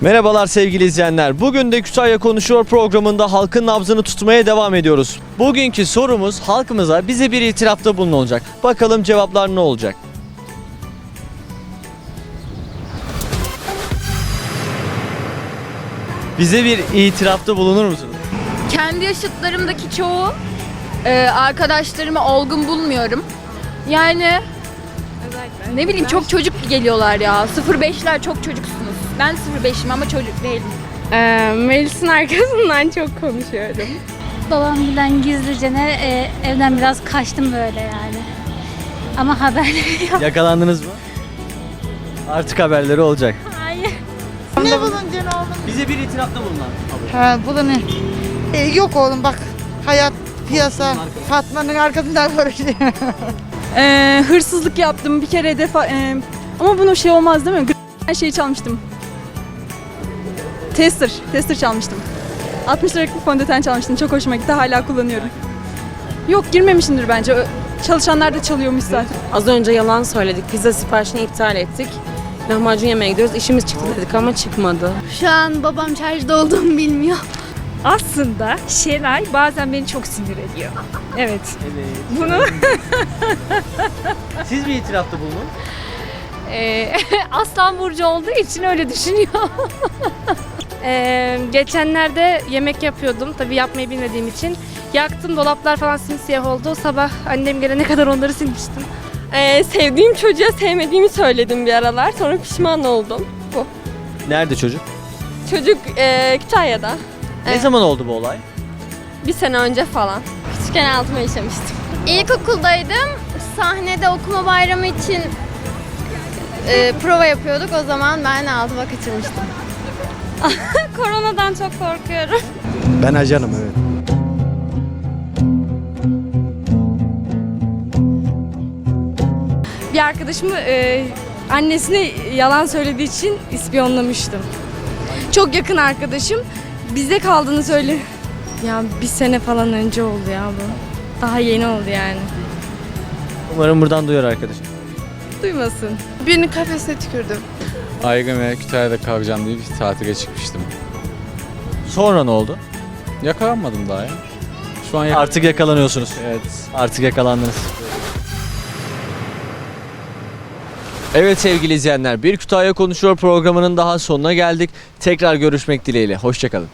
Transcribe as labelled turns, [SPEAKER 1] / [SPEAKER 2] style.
[SPEAKER 1] Merhabalar sevgili izleyenler. Bugün de Kütahya Konuşuyor programında halkın nabzını tutmaya devam ediyoruz. Bugünkü sorumuz halkımıza bize bir itirafta bulunacak. Bakalım cevaplar ne olacak? Bize bir itirafta bulunur musunuz?
[SPEAKER 2] Kendi yaşıtlarımdaki çoğu e, arkadaşlarımı olgun bulmuyorum. Yani ne bileyim çok çocuk geliyorlar ya. 05'ler çok çocuksunuz. Ben 05'im ama çocuk değilim.
[SPEAKER 3] Ee, Melis'in arkasından çok konuşuyorum.
[SPEAKER 4] Babamdan gizlice ne e, evden biraz kaçtım böyle yani. Ama haberleri yok.
[SPEAKER 1] Yakalandınız mı? Artık haberleri olacak.
[SPEAKER 4] Hayır.
[SPEAKER 5] Ne bulunacaksın oğlum?
[SPEAKER 1] Bize bir itirafta bulunan.
[SPEAKER 5] Ha bu da ne? E, yok oğlum bak. Hayat, piyasa, Fatma'nın arkasından konuşuyor.
[SPEAKER 6] Ee, hırsızlık yaptım bir kere defa e, ama bunun şey olmaz değil mi? Her şeyi çalmıştım. Tester, tester çalmıştım. 60 liralık bir fondöten çalmıştım. Çok hoşuma gitti. Hala kullanıyorum. Yok girmemişimdir bence. Ö- Çalışanlar da çalıyormuş zaten.
[SPEAKER 7] Az önce yalan söyledik. Pizza siparişini iptal ettik. Lahmacun yemeye gidiyoruz. İşimiz çıktı dedik ama çıkmadı.
[SPEAKER 4] Şu an babam şarjda olduğumu bilmiyor.
[SPEAKER 3] Aslında Şenay bazen beni çok sinir ediyor. Evet. Bunu
[SPEAKER 1] Siz bir itirafta bulunun.
[SPEAKER 3] E, Aslan Burcu olduğu için öyle düşünüyor. E, geçenlerde yemek yapıyordum. Tabii yapmayı bilmediğim için. Yaktım dolaplar falan simsiyah oldu. Sabah annem gelene kadar onları silmiştim.
[SPEAKER 8] Ee, sevdiğim çocuğa sevmediğimi söyledim bir aralar. Sonra pişman oldum. Bu.
[SPEAKER 1] Nerede çocuk?
[SPEAKER 8] Çocuk e, Kütahya'da.
[SPEAKER 1] Ne
[SPEAKER 8] Evet.
[SPEAKER 1] zaman oldu bu olay?
[SPEAKER 8] Bir sene önce falan. Küçükken altıma işemiştim.
[SPEAKER 2] İlkokuldaydım. Sahnede okuma bayramı için e, prova yapıyorduk. O zaman ben altıma kaçırmıştım.
[SPEAKER 8] Koronadan çok korkuyorum.
[SPEAKER 9] Ben ajanım evet.
[SPEAKER 3] Bir arkadaşımı e, annesine yalan söylediği için ispiyonlamıştım. Çok yakın arkadaşım. Bizde kaldığını söyle. Ya bir sene falan önce oldu ya bu. Daha yeni oldu yani.
[SPEAKER 1] Umarım buradan duyar arkadaşım.
[SPEAKER 3] Duymasın.
[SPEAKER 5] Birini kafesine tükürdüm.
[SPEAKER 10] Aygın ve Kütahya'da kalacağım diye bir tatile çıkmıştım.
[SPEAKER 1] Sonra ne oldu?
[SPEAKER 10] Yakalanmadım daha ya. Şu an yak-
[SPEAKER 1] Artık yakalanıyorsunuz.
[SPEAKER 10] Evet.
[SPEAKER 1] Artık yakalandınız. Evet sevgili izleyenler, Bir Kütahya Konuşuyor programının daha sonuna geldik. Tekrar görüşmek dileğiyle. Hoşçakalın.